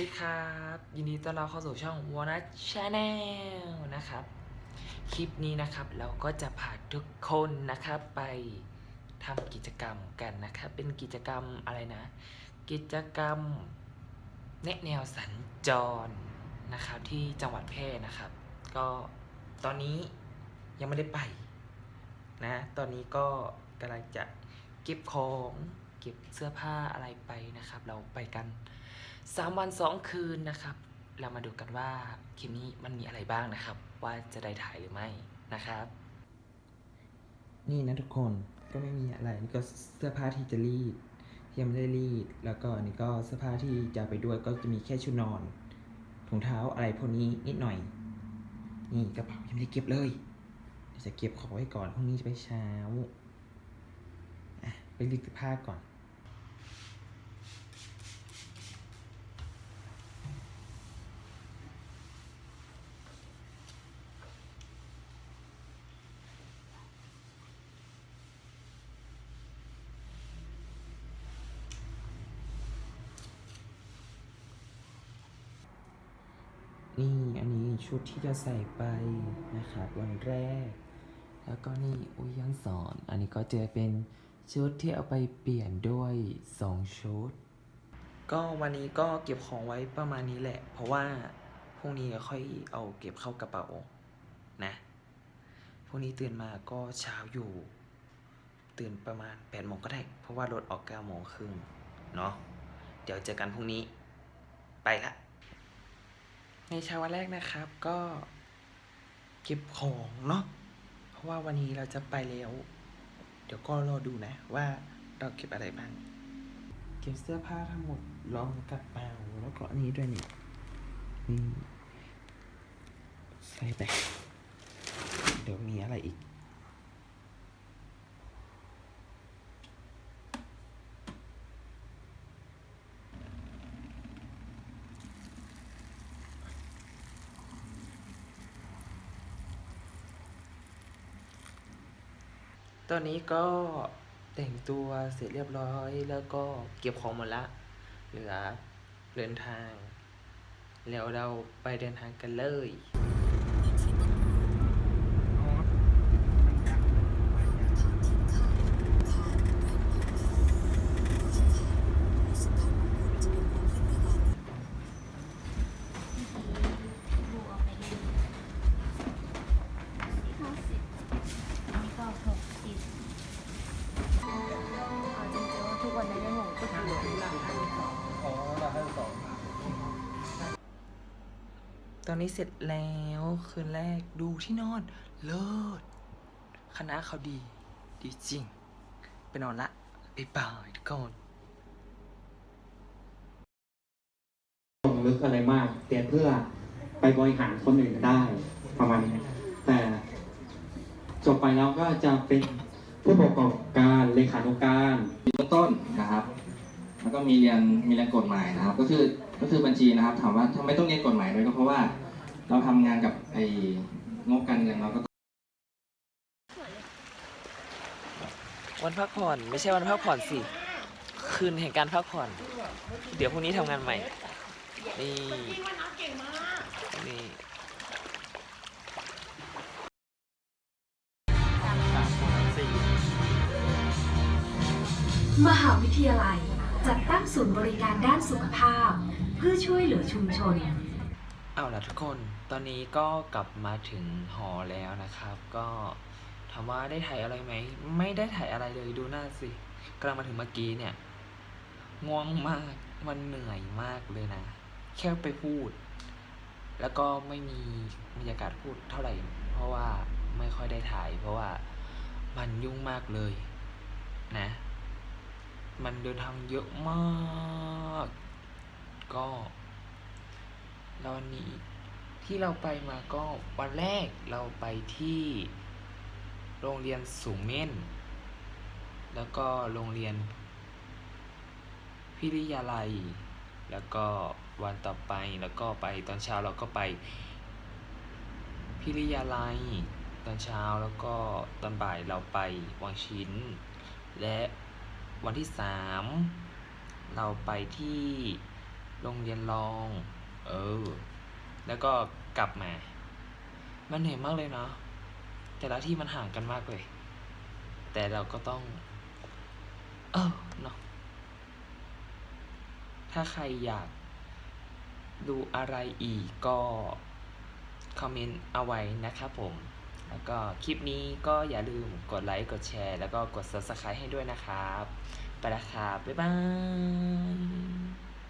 ดีครับ ยินดีต้อนรับเข้าสู่ช่องวอนัทชาแนลนะครับ คลิปนี้นะครับเราก็จะพาทุกคนนะครับไปทำกิจกรรมกันนะครับ เป็นกิจกรรมอะไรนะ กิจกรรมแนะแนวสัญจรนะครับที่จังหวัดแพร่นะครับ ก็ตอนนี้ยังไม่ได้ไปนะตอนนี้ก็กำลังจะเก็บของเก็บเสื้อผ้าอะไรไปนะครับ เราไปกัน สามวันสองคืนนะครับ เรามาดูกันว่าคลิปนี้มันมีอะไรบ้างนะครับ ว่าจะได้ถ่ายหรือไม่นะครับ นี่นะทุกคนก็ไม่มีอะไรนี่ก็เสื้อผ้าที่จะรีดที่ยังไม่ได้รีด แล้วก็อันนี่ก็เสื้อผ้าที่จะไปด้วยก็จะมีแค่ชุดนอนถุงเท้าอะไรพวกนี้นิดหน่อย นี่กระเป๋ายังไม่ได้เก็บเลยเดี๋ยวจะเก็บของไว้ก่อนพรุ่งนี้จะไปเช้าอะไปรีดเสื้อผ้าก่อน นี่อันนี้ชุดที่จะใส่ไปนะครับวันแรก แล้วก็นี่อุ้ยยังสอน อันนี้ก็จะเป็นชุดที่เอาไปเปลี่ยนด้วยสองชุด ก็วันนี้ก็เก็บของไว้ประมาณนี้แหละ เพราะว่าพรุ่งนี้ค่อยเอาเก็บเข้ากระเป๋านะพรุ่งนี้ตื่นมาก็เช้าอยู่ ตื่นประมาณ8ปดโมงก็ได้ เพราะว่ารถออก9ก้าโมงครึ่งเนาะเดี๋ยวเจอกันพรุ่งนี้ ไปละ ในเช้าวันแรกนะครับก็เก็บของเนาะเพราะว่าวันนี้เราจะไปแล้ว เดี๋ยวก็รอดูนะ ว่าเราเก็บอะไรบ้าง เก็บเสื้อผ้าทั้งหมดรองกระเป๋าแล้วก็อันนี้ด้วยนี่นี่ใส่ไปเดี๋ยวมีอะไรอีก ตอนนี้ก็แต่งตัวเสร็จเรียบร้อยแล้วก็เก็บของหมดละ เหลือเดินทาง แล้วเราไปเดินทางกันเลย ว่าทุกวันนี้ได้หมูก็คือตอนนี้เสร็จแล้วคืนแรกดูที่นอนเลิศคณะเขาดี ดีจริง ไปนอนละบ๊ายบายทุกคนลงลึกอะไรมากเรียเพื่อไปบริหารคนอื่นได้ประมาณนี้แต่จบไปแล้วก็จะเป็นผู้ประกอบการเลขานุการต้น แล้วก็มีเรียนมีเรียนกฎหมายนะครับ ก็คือก็คือบัญชีนะครับ ถามว่าทำไมต้องเรียนกฎหมายด้วยก็เพราะว่าเราทำงานกับไอ้งบการเงินเราก็วันพักผ่อนไม่ใช่วันพักผ่อนสิ คืนแห่งการพักผ่อน เดี๋ยวพรุ่งนี้ทำงานใหม่ นี่นี่สามสี่มหาวิทยาลัย จัดตั้งศูนย์บริการด้านสุขภาพ เพื่อช่วยเหลือชุมชน เอาล่ะทุกคน ตอนนี้ก็กลับมาถึงหอแล้วนะครับ ก็ถามว่าได้ถ่ายอะไรไหม ไม่ได้ถ่ายอะไรเลยดูหน้าสิกำลังมาถึงเมื่อกี้เนี่ย ง่วงมาก มันเหนื่อยมากเลยนะ แค่ไปพูด แล้วก็ไม่มีบรรยากาศพูดเท่าไหร่ เพราะว่าไม่ค่อยได้ถ่าย เพราะว่ามันยุ่งมากเลย นะ มันเดินทางเยอะมาก ก็แล้ววันนี้ที่เราไปมาก็วันแรกเราไปที่โรงเรียนสูงเม่น แล้วก็โรงเรียน พิริยาลัย แล้วก็วันต่อไปแล้วก็ไปตอนเช้าเราก็ไป พิริยาลัย ตอนเช้าแล้วก็ตอนบ่ายเราไปวังชิ้น และ วันที่สามเราไปที่โรงเรียนรอง เออ แล้วก็กลับมา มันเหนื่อยมากเลยเนาะ แต่ละที่มันห่างกันมากเลย แต่เราก็ต้อง เออเนาะ ถ้าใครอยากดูอะไรอีกก็ คอมเมนต์เอาไว้นะครับผม แล้วก็คลิปนี้ก็อย่าลืมกดไลค์กดแชร์ แล้วก็กด subscribe ให้ด้วยนะครับ ไปละครับบ๊ายบาย